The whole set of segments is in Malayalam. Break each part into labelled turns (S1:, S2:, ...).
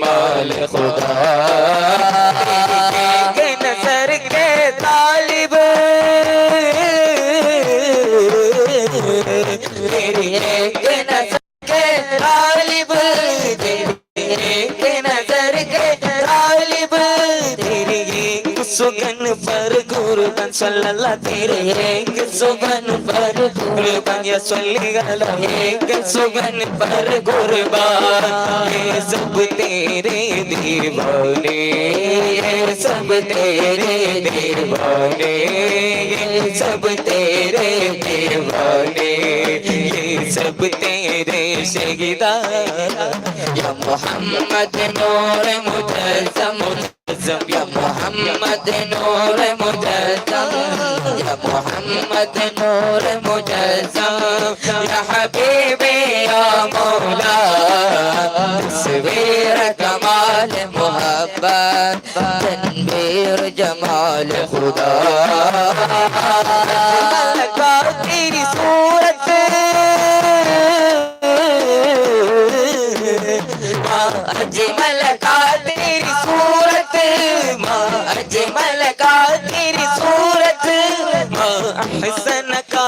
S1: مال خدا. سگن پر قربان صلی اللہ تیرے ایک سگن پر قربان یا صلی اللہ ایک سگن پر قربان یہ سب تیرے دیوانے یہ سب تیرے دیوانے یہ سب تیرے دیوانے یہ سب تیرے شہدہ یا محمد نور مجھے مجسم مجسم يا محمد نور مجسم يا محمد نور مجسم يا حبيبي يا مولا. تصوير كمال محبت. تنوير جمال خدا.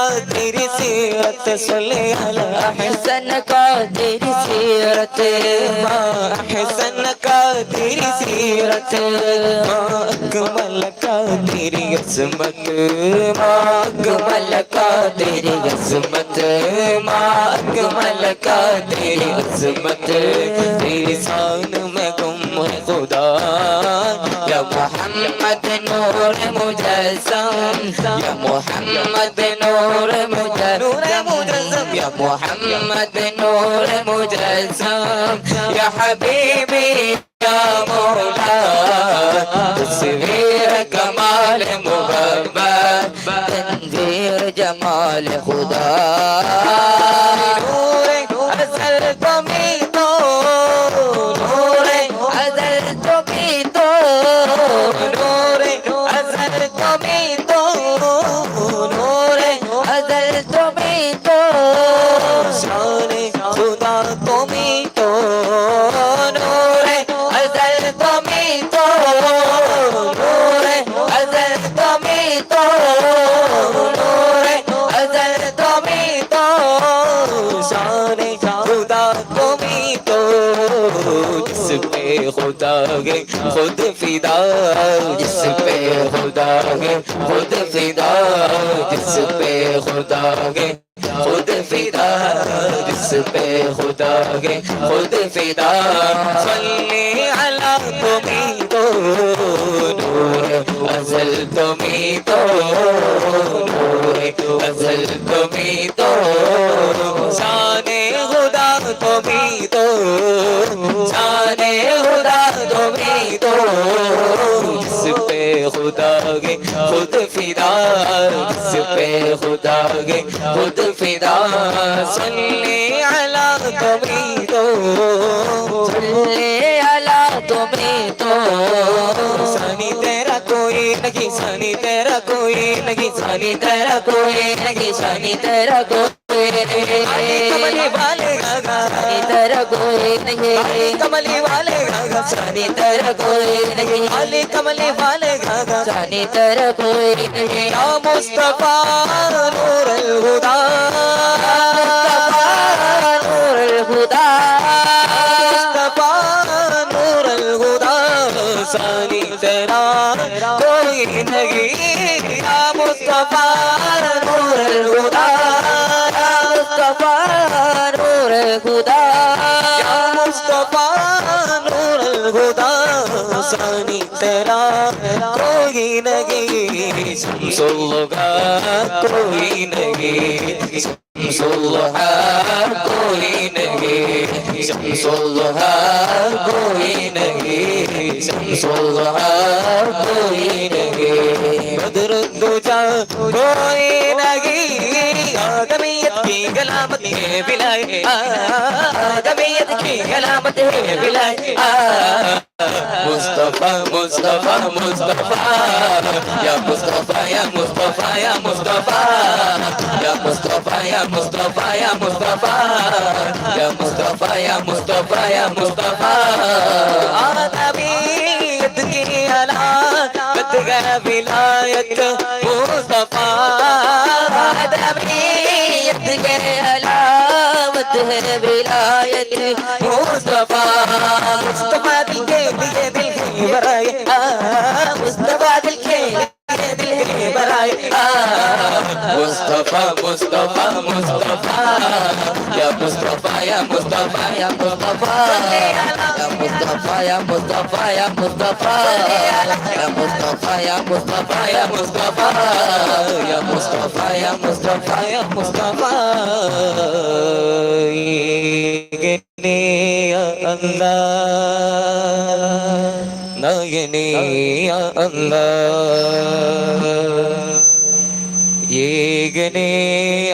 S1: तेरी सीरत सले अला हसन का तेरी सीरत माँ हसन का तेरी सीरत माँ अकमल का तेरी असमत माँ अकमल का तेरी असमत माँ अकमल का तेरी असमत तेरी शान में गुम है खुदा या मोहम्मद नूर मुजस्सम या मोहम्मद محمد نور مجسم. يا حبيبي يا مولاي تصوير كمال محمد تنذير جمال خدا. نور أزل ضمير. خدا گے خود فدا، جس پہ خدا گے خود فدا، جس پہ خدا گے خود فدا، جس پہ خدا گے خود فدا۔ صلی علی تمہیں تو، نور ازل تمہیں تو खुदा के खुद फिदा जिस पे खुदा के खुद फिदा सल्ले अला तुम्हें तो ले अला तुम्हें तो सनी तेरा कोई नहीं सनी तेरा कोई नहीं सनी तेरा कोई नहीं शनि तेरा कोई नहीं कमली वाले गागा तेरा कोई नहीं कमली वाले गागा शनि तेरा कोई नहीं अली कमली वाले गागा शनि तेरा कोई नहीं या मुस्तफा नूर हुदा
S2: الهدى
S1: يا مصطفى نور الهدى ثاني ترى کوئی نہیں شمس اللہ کوئی نہیں شمس اللہ کوئی نہیں شمس اللہ کوئی نہیں شمس اللہ کوئی نہیں بدر دو جا کوئی نہیں بلائے کبھی کی یا مصطفیٰ یا مصطفیٰ یا یا مصطفیٰ یا مصطفیٰ یا یا مصطفیٰ یا مصطفیٰ یا مصطفیٰ Vilayath
S2: അലാവത്ത് Vilayath
S1: Mustafa Mustafa Mustafa, Mustafa, Mustafa, ya Mustafa. ya Mustafa ya Mustafa ya Mustafa ya Mustafa ya Mustafa ya Mustafa ya Mustafa ya Mustafa ya Mustafa ya Mustafa ya Mustafa ini ya Allah na ini ya Allah Yegni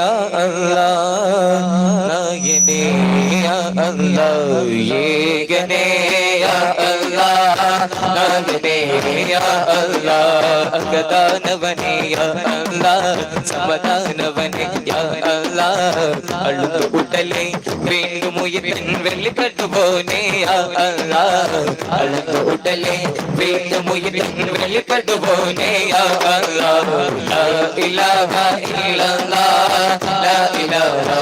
S1: ya Allah Allah ye gane ya Allah nagane ya Allah gadan vane ya Allah sabadan vane ya Allah അഴുത്തു ഉടലേ വീണ്ടും ഉയരൻ വെള്ളിപ്പെട്ടു പോനെ അഴുത്തു ഉടലേ വീണ്ടും ഉയരൻ വെള്ളിപ്പെട്ടു പോനെ ഇല്ല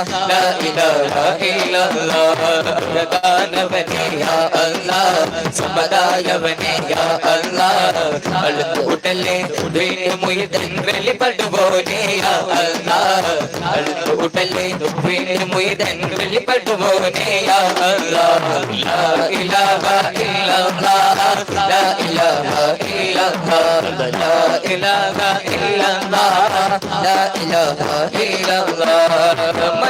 S1: لا إله إلا الله ركان بني يا الله സമ്പദായ ഉടലെ ഉടനെ മുയതങ്ങളിൽ പടുപോനെയ ഉടലെ ഉടനെ മുയതങ്ങളിൽ പടുപോനെയ ഇലാഹ ഇല്ലാഹ ഇലാഹ ഇല്ലാഹ ഇലാഹ ഇല്ലാഹ ഇലാഹ ഇല്ലാഹ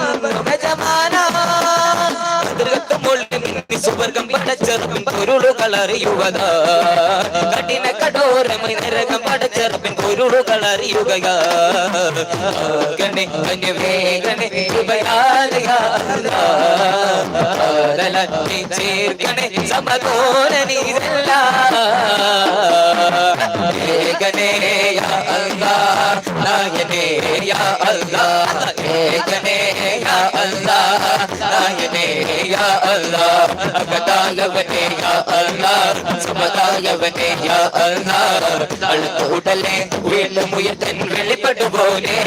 S1: പൊരുളുകൾ കഠിന കഠോരമായി നരകം പടച്ചെറുപ്പിൻ പൊരുളുകൾ അറിയുകയാ ഗണേ ഗണേ ഏകനേ நாயனே யா அல்லாஹ் அகதானவனே யா அல்லாஹ் சமதானவனே யா அல்லாஹ் அழுத்து உடலே உயர்ந்த முயத்தன் வெளிப்படுவோனே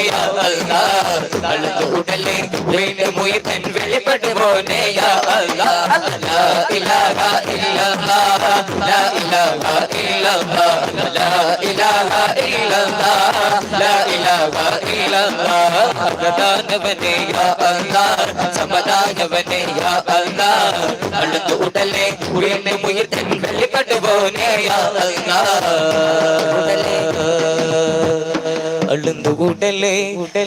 S1: சமதானவனே யா அல்லா சமதானவனே யா அல்லா அழுத்து உடலே உயர்ந்து முயற்சி வெளிப்படுவோனே யா அல்லா அழுந்து உடலே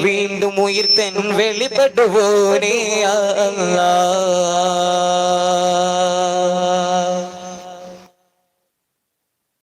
S1: வீண்டும் உயிர்த்தன் வெளிப்படுவோனே அல்லா